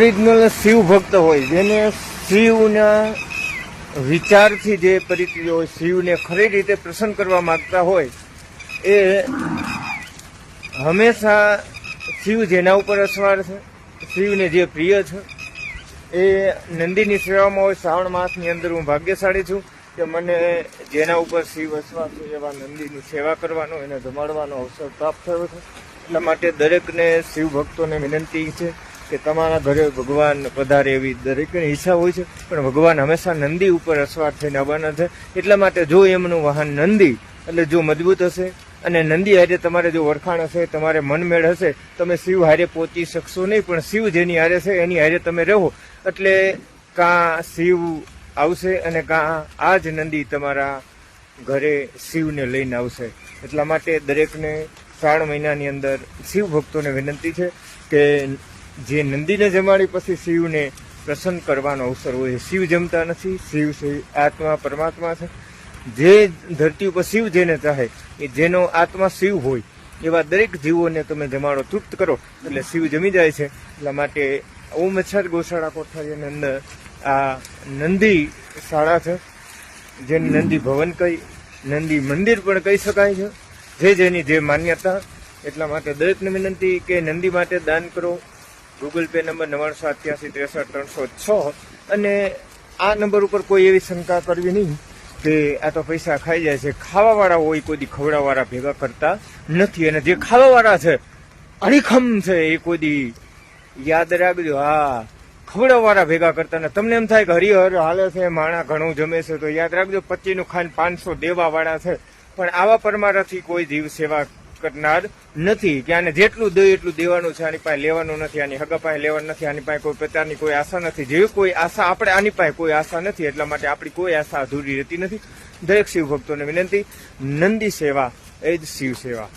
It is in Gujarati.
ઓરિજિનલ શિવ ભક્ત હોય, જેને શિવના વિચારથી જે પરિચિત હોય, શિવને ખરી રીતે પ્રસન્ન કરવા માંગતા હોય, એ હંમેશા શિવ જેના ઉપર અસવાર છે, શિવને જે પ્રિય છે, એ નંદીની સેવામાં હોય, શ્રાવણ માસની અંદર હું ભાગ્યશાળી છું કે મને જેના ઉપર શિવ અસવાર છે, એવા નંદીની સેવા કરવાનો, એને જમાડવાનો અવસર પ્રાપ્ત થયો છે. એટલા માટે દરેકને શિવ ભક્તોને વિનંતી છે કે તમારા ઘરે ભગવાન પધારે એવી દરેકની ઈચ્છા હોય છે, પણ ભગવાન હંમેશા નંદી ઉપર અસવાર થઈને આવવાના છે. એટલા માટે જો એમનું વાહન નંદી, એટલે જો મજબૂત હશે, અને નંદી હારે તમારે જો વરખાણ હશે, તમારે મનમેળ હશે, તમે શિવ હારે પહોંચી શકશો નહીં, પણ શિવ જેની હારે છે, એની હારે તમે રહો. એટલે કાં શિવ આવશે અને કાં આ જ નંદી તમારા ઘરે શિવને લઈને આવશે. એટલા માટે દરેકને શ્રાવણ મહિનાની અંદર શિવ ભક્તોને વિનંતી છે કે જે નંદીને જમાડી પછી શિવને પ્રસન્ન કરવાનો અવસર હોય. શિવ જમતા નથી, શિવ આત્મા પરમાત્મા છે. જે ધરતી ઉપર શિવ જેને ચાહે, એ જેનો આત્મા શિવ હોય, એવા દરેક જીવોને તમે જમાડો, તૃપ્ત કરો. એટલે શિવ જમી જાય છે. એટલા માટે ઓમ અચ્છાદ ગોશાળા કોઠારીની અંદર આ નંદી શાળા છે, જેને નંદી ભવન કહી, નંદી મંદિર પણ કહી શકાય છે. જે જેની જે માન્યતા, એટલા માટે દરેકને વિનંતી કે નંદી માટે દાન કરો. ગૂગલ પે નંબર નવ્વાણું અઠ્યાસી ત્રેસઠ ત્રણસો છ અને આ નંબર ઉપર કોઈ એવી શંકા કરવી નહીં કે આ તો પૈસા ખાઈ જાય છે. ખાવાવાળા હોય કોઈ દી ખવડાવાળા ભેગા કરતા નથી. અને જે ખાવાવાળા છે, અડીખમ છે, એ કોઈ યાદ રાખજો. હા, ખવડાવવાળા ભેગા કરતા ને તમને એમ થાય કે હરિહર હાલે છે, માણા ઘણું જમે છે, તો યાદ રાખજો, પચીનું ખાન પાંચસો દેવાવાળા છે. પણ આવા પરમારાથી કોઈ જીવ સેવા કરનાર નથી. કે આને જેટલું દે એટલું દેવાનું છે, આની પાસે લેવાનું નથી, આની હગા પાસે લેવાનું નથી, આની પાસે કોઈ પ્રકારની કોઈ આશા નથી. જેવી કોઈ આશા આપણે આની પાસે કોઈ આશા નથી, એટલા માટે આપણી કોઈ આશા અધૂરી રહેતી નથી. દરેક શિવ ભક્તોને વિનંતી, નંદી સેવા, એ જ શિવ સેવા.